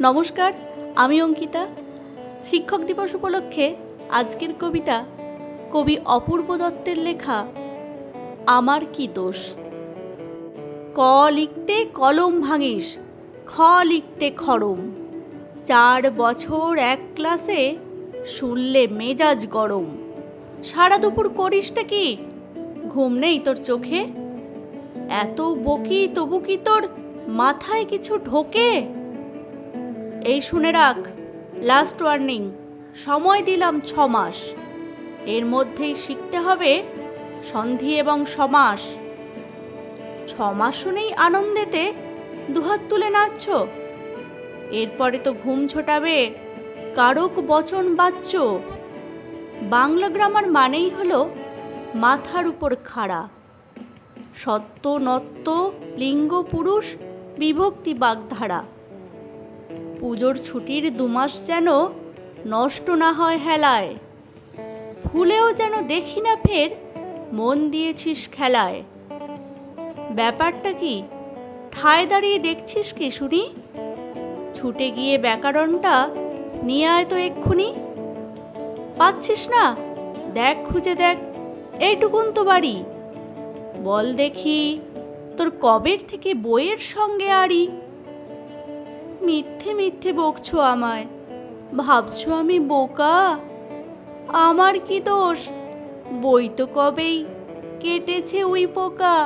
নমস্কার, আমি অঙ্কিতা। শিক্ষক দিবস উপলক্ষে আজকের কবিতা কবি অপূর্ব দত্তের লেখা, আমার কি দোষ? ক লিখতে কলম ভাঙিস, খ লিখতে খরম চার বছর এক ক্লাসে শুনলে মেজাজ গরম। সারা দুপুর করিসটা কি? ঘুম নেই তোর চোখে? এত বকি তবু কি তোর মাথায় কিছু ঢোকে? এই শুনে রাখ। লাস্ট ওয়ার্নিং সময় দিলাম ছ মাস এর মধ্যেই শিখতে হবে সন্ধি এবং সমাস। ছ মাস শুনেই আনন্দেতে, দুহাত তুলে নাচছ। এরপরে তো ঘুম ছোটাবে, কারক বচন বাচ্চ বাংলা গ্রামার মানেই হলো মাথার উপর খাড়া। সত্য, নত্য, লিঙ্গ, পুরুষ, বিভক্তি, বাগধারা। পুজোর ছুটির দুমাস যেন নষ্ট না হয় হেলায়। ভুলেও যেন দেখি না ফের, মন দিয়েছিস খেলায়। ব্যাপারটা কি? ঠায় দাঁড়িয়ে দেখছিস কি, শুনি? ছুটে গিয়ে ব্যাকরণটা নিয়ে আয় তো এক্ষুনি। পাচ্ছিস না? দেখ, খুঁজে দেখ, এইটুকুন তো বাড়ি। বল দেখি, তোর কবের থেকে বইয়ের সঙ্গে আড়ি? মিথ্যে মিথ্যে বকছো আমায়। ভাবছ আমি বোকা? আমার কি দোষ? বই তো কবেই কেটেছে উই পোকা?